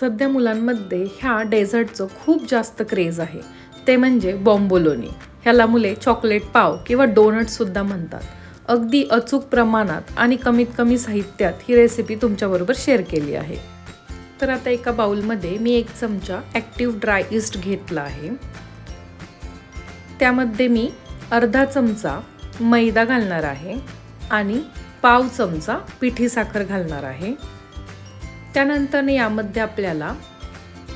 सध्या मुलांमध्ये ह्या डेझर्टचं खूप जास्त क्रेज आहे. ते म्हणजे बॉम्बोलोनी. ह्याला मुले चॉकलेट पाव किंवा डोनटसुद्धा म्हणतात. अगदी अचूक प्रमाणात आणि कमीत कमी साहित्यात ही रेसिपी तुमच्याबरोबर शेअर केली आहे. तर आता एका बाउलमध्ये मी एक चमचा ॲक्टिव्ह ड्राय इस्ट घेतला आहे. त्यामध्ये मी अर्धा चमचा मैदा घालणार आहे आणि पाव चमचा पिठी साखर घालणार आहे. त्यानंतर यामध्ये आपल्याला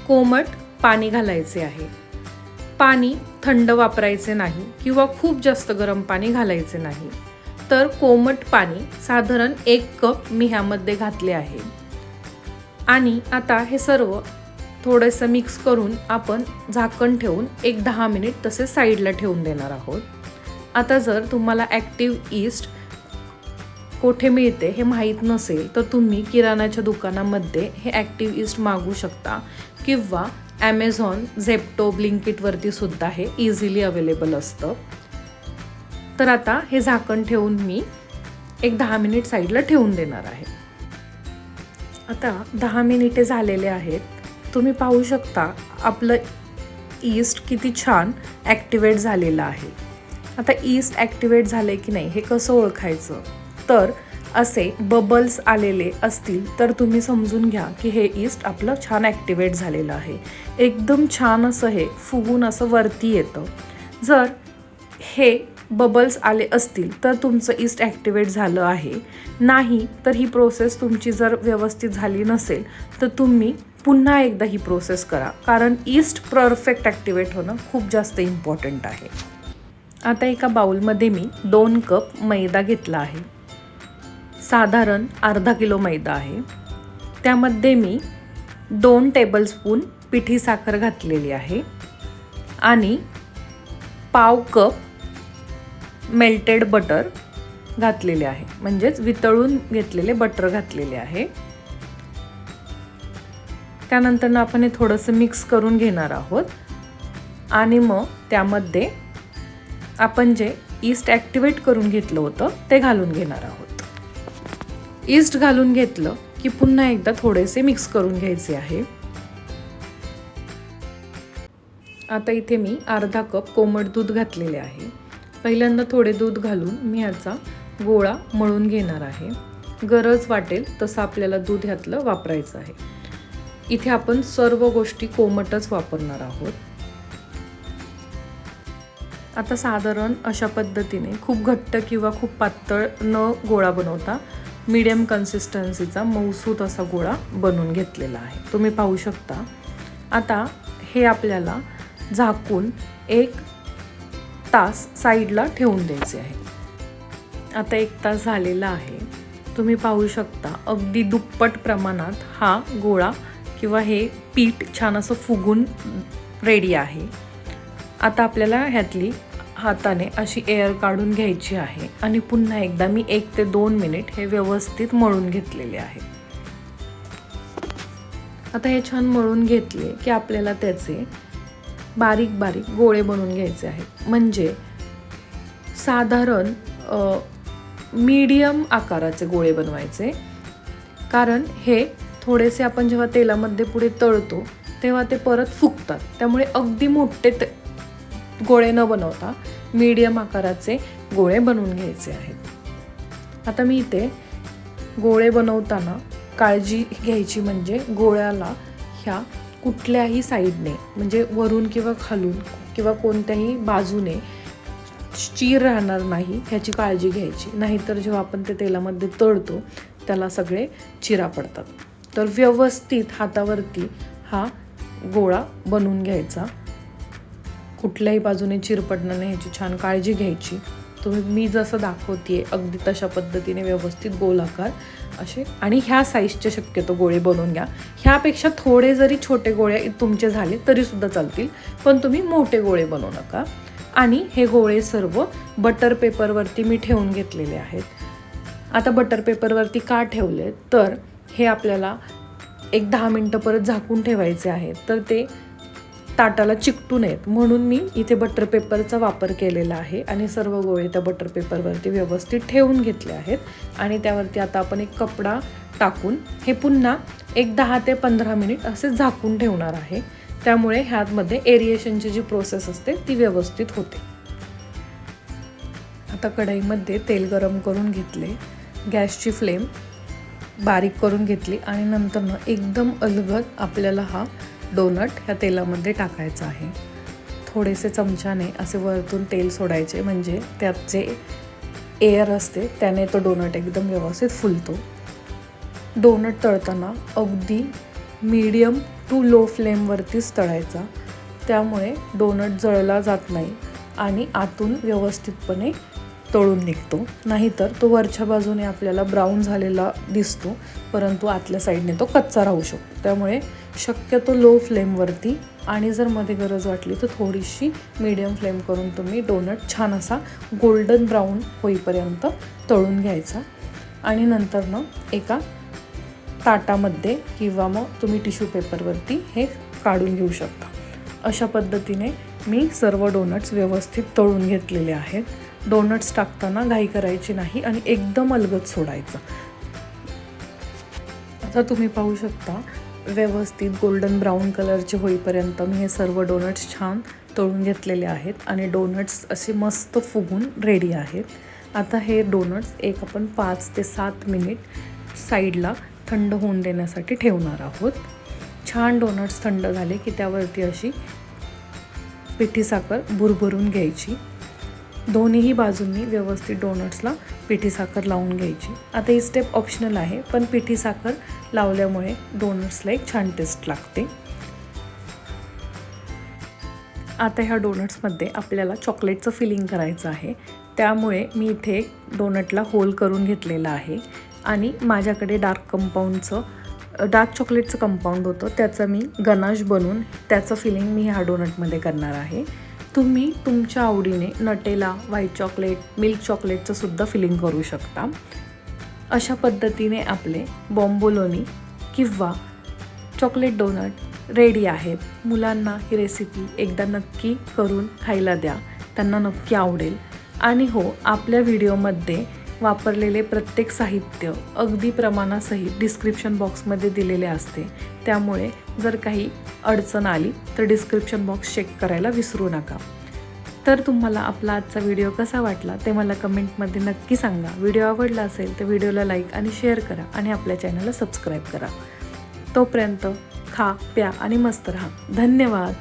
कोमट पाणी घालायचे आहे. पाणी थंड वापरायचे नाही किंवा खूप जास्त गरम पाणी घालायचे नाही. तर कोमट पाणी साधारण एक कप मी ह्यामध्ये घातले आहे. आणि आता हे सर्व थोडंसं मिक्स करून आपण झाकण ठेवून एक दहा मिनिट तसे साईडला ठेवून देणार आहोत. आता जर तुम्हाला ॲक्टिव्ह ईस्ट कोठे मिळते हे माहीत नसेल तर तुम्ही किराणाच्या दुकानामध्ये हे ॲक्टिव्ह ईस्ट मागू शकता किंवा ॲमेझॉन झेप्टो ब्लिंकिटवरती सुद्धा हे इझिली अवेलेबल असतं. तर आता हे झाकण ठेवून मी एक दहा मिनिट साईडला ठेवून देणार आहे. आता दहा मिनिटे झालेले आहेत. तुम्ही पाहू शकता आपलं ईस्ट किती छान ॲक्टिवेट झालेलं आहे. आता ईस्ट ॲक्टिवेट झाले की नाही हे कसं ओळखायचं? तर असे बबल्स आलेले असतील तर तुम्ही समजून घ्या की हे ईस्ट आपलं छान ॲक्टिवेट झालेलं आहे. एकदम छान असं हे फुगून असं वरती येतं. जर हे बबल्स आले असतील तर तुमचं ईस्ट ॲक्टिवेट झालं आहे. नाही तर ही प्रोसेस तुमची जर व्यवस्थित झाली नसेल तर तुम्ही पुन्हा एकदा ही प्रोसेस करा. कारण ईस्ट परफेक्ट ॲक्टिवेट होणं खूप जास्त इम्पॉर्टंट आहे. आता एका बाउलमध्ये मी दोन कप मैदा घेतला आहे. साधारण अर्धा किलो मैदा आहे. त्यामध्ये मी दोन टेबलस्पून पिठी साखर घातलेली आहे आणि पाव कप मेल्टेड बटर घातलेले आहे. म्हणजेच वितळून घेतलेले बटर घातलेले आहे. त्यानंतर आपण हे थोडंसं मिक्स करून घेणार आहोत. आणि मग त्यामध्ये आपण जे ईस्ट ॲक्टिवेट करून घेतलं होतं ते घालून घेणार आहोत. ईस्ट घालून घेतलं की पुन्हा एकदा थोडेसे मिक्स करून घ्यायचे आहे. आता इथे मी अर्धा कप कोमट दूध घातलेले आहे. पहिल्यांदा थोडे दूध घालून मी ह्याचा गोळा मळून घेणार आहे. गरज वाटेल तसं आपल्याला दूध ह्यातलं वापरायचं आहे. इथे आपण सर्व गोष्टी कोमटच वापरणार आहोत. आता साधारण अशा पद्धतीने खूप घट्ट किंवा खूप पातळ न गोळा बनवता मीडियम कन्सिस्टन्सीचा मऊसूत असा गोळा बनवून घेतलेला आहे. तुम्ही पाहू शकता. आता हे आपल्याला झाकून एक तास साईडला ठेवून द्यायचे आहे. आता एक तास झालेला आहे. तुम्ही पाहू शकता अगदी दुप्पट प्रमाणात हा गोळा किंवा हे पीठ छान असं फुगून रेडी आहे. आता आपल्याला ह्यातली हाताने अशी एअर काढून घ्यायची आहे. आणि पुन्हा एकदा मी एक ते दोन मिनिट हे व्यवस्थित मळून घेतलेले आहे. आता हे छान मळून घेतले की आपल्याला त्याचे बारीक बारीक गोळे बनवून घ्यायचे आहेत. म्हणजे साधारण मीडियम आकाराचे गोळे बनवायचे. कारण हे थोडेसे आपण जेव्हा तेलामध्ये पुढे तळतो तेव्हा ते परत फुगतात. त्यामुळे अगदी मोठे ते गोळे न बनवता मीडियम आकाराचे गोळे बनवून घ्यायचे आहेत. आता मी इथे गोळे बनवताना काळजी घ्यायची म्हणजे गोळ्याला ह्या कुठल्याही साईडने म्हणजे वरून किंवा खालून किंवा कोणत्याही बाजूने चीर राहणार नाही ह्याची काळजी घ्यायची. नाहीतर जेव्हा आपण ते तेलामध्ये तळतो त्याला सगळे चिरा पडतात. तर व्यवस्थित हातावरती हा गोळा बनवून घ्यायचा. कुठल्याही बाजूने चिरपडणं नाही ह्याची छान काळजी घ्यायची. तुम्ही मी जसं दाखवते अगदी तशा पद्धतीने व्यवस्थित गोलाकार असे आणि ह्या साईजचे शक्यतो गोळे बनवून घ्या. ह्यापेक्षा थोडे जरी छोटे गोळे तुमचे झाले तरीसुद्धा चालतील पण तुम्ही मोठे गोळे बनवू नका. आणि हे गोळे सर्व बटर पेपरवरती मी ठेवून घेतलेले आहेत. आता बटर पेपरवरती का ठेवले तर हे आपल्याला एक दहा मिनटं परत झाकून ठेवायचे आहेत तर ते ताटाला चिकटू नयेत. म्हणून मी इथे बटर पेपरचा वापर केलेला आहे आणि सर्व गोळे त्या बटर पेपरवरती व्यवस्थित ठेवून घेतले आहेत. आणि त्यावरती आता आपण एक कपडा टाकून हे पुन्हा एक दहा ते पंधरा मिनिट असे झाकून ठेवणार आहे. त्यामुळे ह्यामध्ये एरिएशनची जी प्रोसेस असते ती व्यवस्थित होते. आता कढईमध्ये तेल गरम करून घेतले. गॅसची फ्लेम बारीक करून घेतली आणि नंतरनं एकदम अलगद आपल्याला हा डोनट ह्या तेलामध्ये टाकायचं आहे. थोडेसे चमच्याने असे वरतून तेल सोडायचे म्हणजे त्यात जे एअर असते त्याने तो डोनट एकदम व्यवस्थित फुलतो. डोनट तळताना अगदी मीडियम टू लो फ्लेमवरतीच तळायचा. त्यामुळे डोनट जळला जात नाही आणि आतून व्यवस्थितपणे तळून निघतो. नाहीतर तो वरच्या बाजूने आपल्याला ब्राऊन झालेला दिसतो परंतु आतल्या साईडने तो कच्चा राहू शकतो. त्यामुळे शक्यतो लो फ्लेमवरती आणि जर मध्ये गरज वाटली तर थोडीशी मीडियम फ्लेम करून तुम्ही डोनट छान असा गोल्डन ब्राऊन होईपर्यंत तळून घ्यायचा. आणि नंतरनं एका ताटामध्ये किंवा मग तुम्ही टिश्यू पेपरवरती हे काढून घेऊ शकता. अशा पद्धतीने मी सर्व डोनट्स व्यवस्थित तळून घेतलेले आहेत. डोनट्स टाकताना घाई करायची नाही आणि एकदम अलगद सोडायचं. आता तुम्ही पाहू शकता व्यवस्थित गोल्डन ब्राऊन कलरचे होईपर्यंत मी हे सर्व डोनट्स छान तळून घेतलेले आहेत आणि डोनट्स असे मस्त फुगून रेडी आहेत. आता हे डोनट्स एक आपण पाच ते सात मिनिट साईडला थंड होऊन देण्यासाठी ठेवणार आहोत. छान डोनट्स थंड झाले की त्यावरती अशी पिठी साखर भुरभरून घ्यायची. दोन्हीही बाजूंनी व्यवस्थित डोनट्सला पिठी साखर लावून घ्यायची. आता ही स्टेप ऑप्शनल आहे पण पिठी साखर लावल्यामुळे डोनट्सला एक छान टेस्ट लागते. आता ह्या डोनट्समध्ये आपल्याला चॉकलेटचं फिलिंग करायचं आहे. त्यामुळे मी इथे एक डोनटला होल करून घेतलेला आहे. आणि माझ्याकडे डार्क कंपाऊंडचं डार्क चॉकलेटचं कंपाऊंड होतं. त्याचं मी गनाश बनवून त्याचं फिलिंग मी ह्या डोनटमध्ये करणार आहे. तुम्ही तुमच्या आवडीने नटेला व्हाईट चॉकलेट मिल्क चॉकलेटचं सुद्धा फिलिंग करू शकता. अशा पद्धतीने आपले बॉम्बोलोनी किंवा चॉकलेट डोनट रेडी आहेत. मुलांना ही रेसिपी एकदा नक्की करून खायला द्या. त्यांना नक्की आवडेल. आणि हो आपल्या व्हिडिओमध्ये वापरलेले प्रत्येक साहित्य अगदी प्रमाणासहित डिस्क्रिप्शन बॉक्समध्ये दिलेले असते. त्यामुळे जर काही अडचण आली तर डिस्क्रिप्शन बॉक्स चेक करायला विसरू नका. तर तुम्हाला आपला आजचा व्हिडिओ कसा वाटला ते मला कमेंटमध्ये नक्की सांगा. व्हिडिओ आवडला असेल तर व्हिडिओला लाईक आणि शेअर करा आणि आपल्या चॅनलला सबस्क्राईब करा. तोपर्यंत खा प्या आणि मस्त राहा. धन्यवाद!